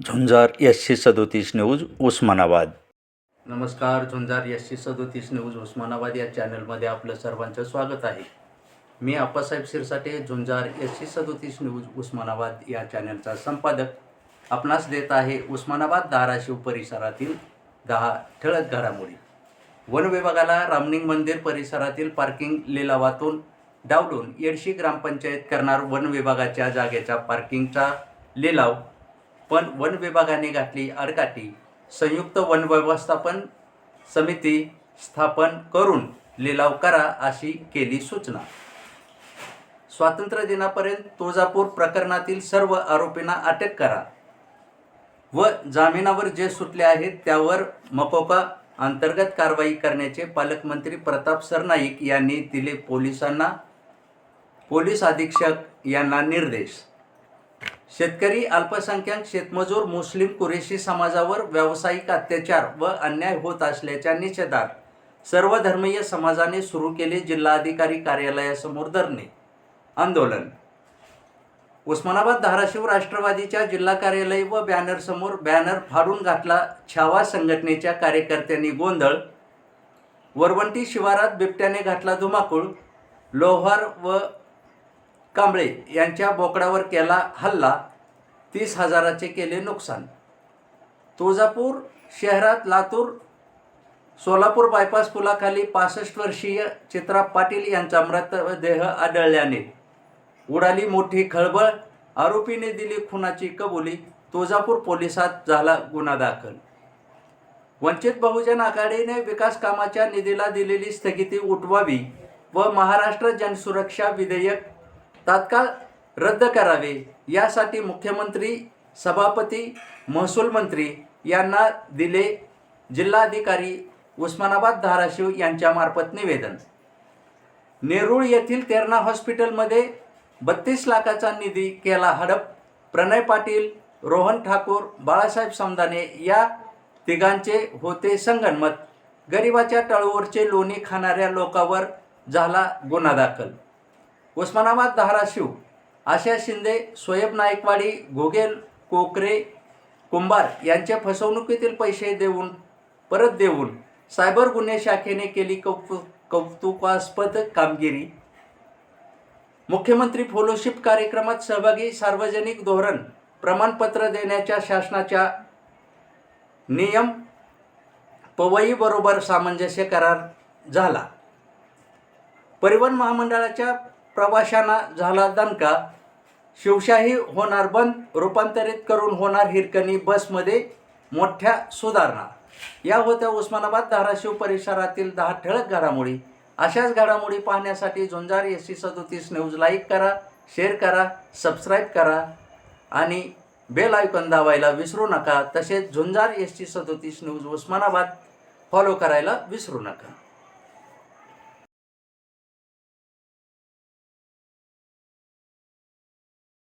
झुंजार एसशे सदोतीस न्यूज उस्मानाबाद. नमस्कार झुंजार एसशे सदोतीस न्यूज उस्मानाबाद या चॅनलमध्ये आपलं सर्वांचं स्वागत आहे. मी आप्पासाहेब शिरसाटे झुंजार एसशे सदोतीस न्यूज उस्मानाबाद या चॅनलचा संपादक. आपणास देत आहे उस्मानाबाद धाराशिव परिसरातील दहा ठळक घडामोडी. वन विभागाला रामलिंग मंदिर परिसरातील पार्किंग लिलावातून डावलून येडशी ग्रामपंचायत करणार वन विभागाच्या जागेचा पार्किंगचा लिलाव. पण वन विभागाने घातली आडकाठी संयुक्त वन व्यवस्थापन समिती स्थापन करून लिलाव करा अशी केली सूचना. स्वातंत्र्य दिनापर्यंत तुळजापूर प्रकरणातील सर्व आरोपींना अटक करा. व जामिनावर जे सुटले आहेत त्यावर मकोका अंतर्गत कारवाई करण्याचे पालकमंत्री प्रताप सरनाईक यांनी दिले पोलिसांना पोलीस अधीक्षक यांना निर्देश. शेतकरी अल्पसंख्याक शेतमजूर मुस्लिम कुरेशी समाजावर व्यावसायिक अत्याचार व अन्याय होत असल्याच्या निश्चदान सर्व धर्मीय समाजाने सुरू केले जिल्हाधिकारी कार्यालयासमोर धरणे. आंदोलन. उस्मानाबाद धाराशिव राष्ट्रवादीच्या जिल्हा कार्यालय व बॅनरसमोर बॅनर फाडून घातला छावा संघटनेच्या कार्यकर्त्यांनी गोंधळ. वरवंटी शिवारात बिबट्याने घातला धुमाकूळ. लोहार व कांबळे यांच्या बोकडावर केला हल्ला तीस हजाराचे केले नुकसान. तुळजापूर शहरात लातूर सोलापूर बायपास पुलाखाली पासष्ट वर्षीय चित्रा पाटील यांचा मृतदेह आढळल्याने उडाली मोठी खळबळ आरोपीने दिली खुनाची कबुली तुळजापूर पोलिसात झाला गुन्हा दाखल. वंचित बहुजन आघाडीने विकास कामाच्या निधीला दिलेली स्थगिती उठवावी व महाराष्ट्र जनसुरक्षा विधेयक तात्काळ रद्द करावे. यासाठी मुख्यमंत्री सभापती महसूल मंत्री यांना दिले जिल्हाधिकारी उस्मानाबाद धाराशिव यांच्यामार्फत निवेदन. नेरूळ येथील तेरणा हॉस्पिटलमध्ये बत्तीस लाखाचा निधी केला हडप. प्रणय पाटील रोहन ठाकूर बाळासाहेब समदाने या तिघांचे होते संगनमत. गरिबाच्या तळूवरचे लोणी खाणाऱ्या लोकांवर झाला गुन्हा दाखल. उस्मानाबाद धाराशिव आशा शिंदे सोयब नाईकवाडी घोगेल कोकरे कुंभार यांच्या फसवणुकीतील पैसे देऊन परत देऊन सायबर गुन्हे शाखेने केली कौतु कौतुकास्पद कामगिरी. मुख्यमंत्री फॉलोशिप कार्यक्रमात सहभागी सार्वजनिक धोरण प्रमाणपत्र देण्याच्या शासनाच्या नियम पवईबरोबर सामंजस्य करार झाला. परिवहन महामंडळाच्या प्रवाशांना झाला दणका. शिवशाही होणार बंद रूपांतरित करून होणार हिरकणी बसमध्ये मोठ्या सुधारणा. या होत्या उस्मानाबाद धाराशिव परिसरातील दहा ठळक घडामोडी. अशाच घडामोडी पाहण्यासाठी झुंजार एस सी सदोतीस न्यूज लाईक करा शेअर करा सबस्क्राईब करा आणि बेल आयकॉन दाबायला विसरू नका. तसेच झुंजार एस टी सदोतीस न्यूज उस्मानाबाद फॉलो करायला विसरू नका.